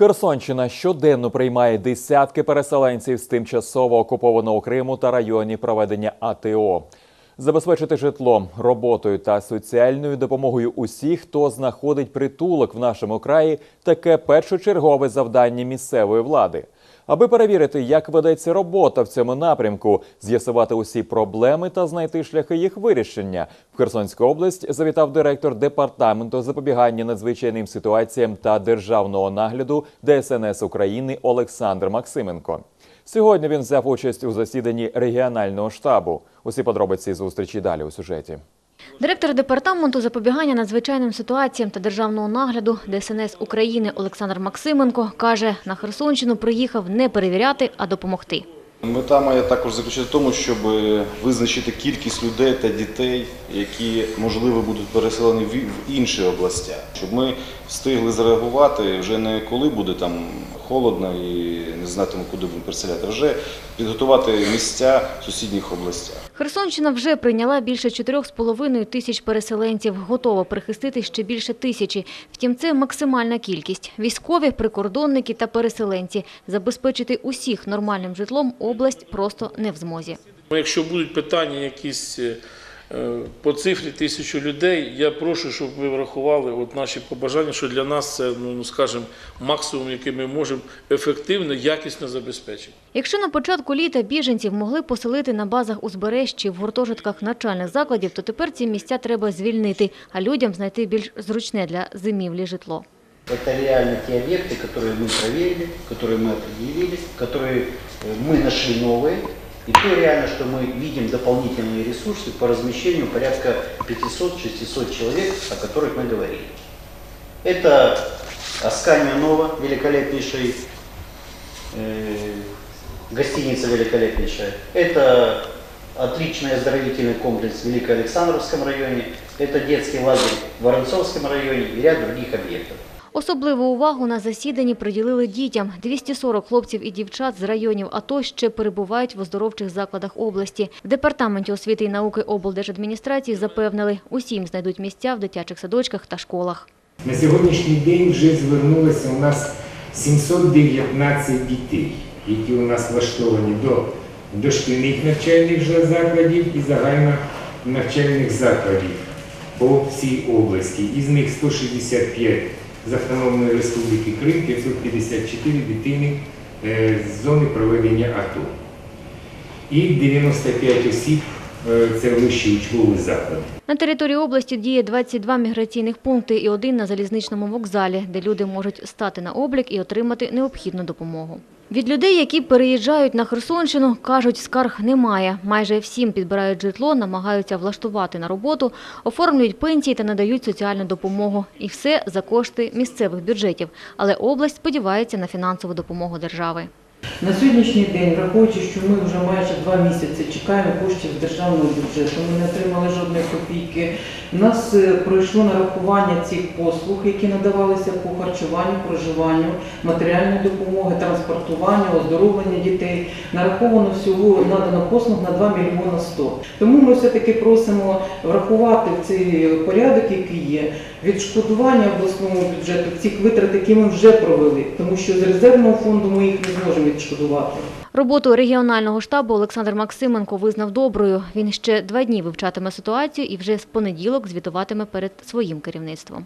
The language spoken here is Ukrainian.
Херсонщина щоденно приймає десятки переселенців з тимчасово окупованого Криму та районів проведення АТО. Забезпечити житлом, роботою та соціальною допомогою усіх, хто знаходить притулок в нашому краї, таке першочергове завдання місцевої влади. Аби перевірити, як ведеться робота в цьому напрямку, з'ясувати усі проблеми та знайти шляхи їх вирішення. В Херсонську область завітав директор департаменту запобігання надзвичайним ситуаціям та державного нагляду ДСНС України Олександр Максименко. Сьогодні він взяв участь у засіданні регіонального штабу. Усі подробиці зустрічі далі у сюжеті. Директор департаменту запобігання надзвичайним ситуаціям та державного нагляду ДСНС України Олександр Максименко каже, на Херсонщину приїхав не перевіряти, а допомогти. Мета моя також заключається в тому, щоб визначити кількість людей та дітей, які можливо будуть переселені в в інші області, щоб ми встигли зреагувати вже не коли буде там холодно і не знатимемо, куди будемо переселяти, а вже підготувати місця в сусідніх областях. Херсонщина вже прийняла більше 4,5 тисяч переселенців, готова прихистити ще більше тисячі. Втім, це максимальна кількість. Військові, прикордонники та переселенці. Забезпечити усіх нормальним житлом область просто не в змозі. Ну, Якщо будуть питання якісь е, по цифрі тисячу людей, я прошу, щоб ви врахували от наші побажання, що для нас це, ну ну, скажімо, максимум, який ми можемо ефективно, якісно забезпечити. Якщо на початку літа біженців могли поселити на базах узбережжя чи в гуртожитках навчальних закладів, то тепер ці місця треба звільнити, а людям знайти більш зручне для зимівлі житло. Это реально те объекты, которые мы проверили, которые мы определились, которые э, мы нашли новые. И то реально, что мы видим дополнительные ресурсы по размещению порядка 500-600 человек, о которых мы говорили. Это Аскания Нова, великолепнейший, э, гостиница великолепнейшая. Это отличный оздоровительный комплекс в Великоалександровском районе. Это детский лагерь в Воронцовском районе и ряд других объектов. Особливу увагу на засіданні приділили дітям. 240 хлопців і дівчат з районів АТО ще перебувають в оздоровчих закладах області. В департаменті освіти і науки облдержадміністрації запевнили, усім знайдуть місця в дитячих садочках та школах. На сьогоднішній день вже звернулося у нас 719 дітей, які у нас влаштовані до дошкільних навчальних закладів і загальнонавчальних закладів по всій області. Із них 165 з Автономної Республіки Крим, 554 дитини е, з зони проведення АТО. І 95 осіб е, це вищі учбові заклади. На території області діє 22 міграційних пункти і один на залізничному вокзалі, де люди можуть стати на облік і отримати необхідну допомогу. Від людей, які переїжджають на Херсонщину, кажуть, скарг немає. Майже всім підбирають житло, намагаються влаштувати на роботу, оформлюють пенсії та надають соціальну допомогу. І все за кошти місцевих бюджетів. Але область сподівається на фінансову допомогу держави. На сьогоднішній день, враховуючи, що ми вже майже два місяці чекаємо коштів з державного бюджету, ми не отримали жодної копійки. У нас е, пройшло нарахування цих послуг, які надавалися по харчуванню, проживанню, матеріальної допомоги, транспортуванню, оздоровлення дітей. Нараховано всього надано послуг на 2 мільйона 100. Тому ми все-таки просимо врахувати в цей порядок, який є, відшкодування обласному бюджету цих витрат, які ми вже провели, тому що з резервного фонду ми їх не зможемо відшкодувати. Роботу регіонального штабу Олександр Максименко визнав доброю. Він ще два дні вивчатиме ситуацію і вже з понеділок звітуватиме перед своїм керівництвом.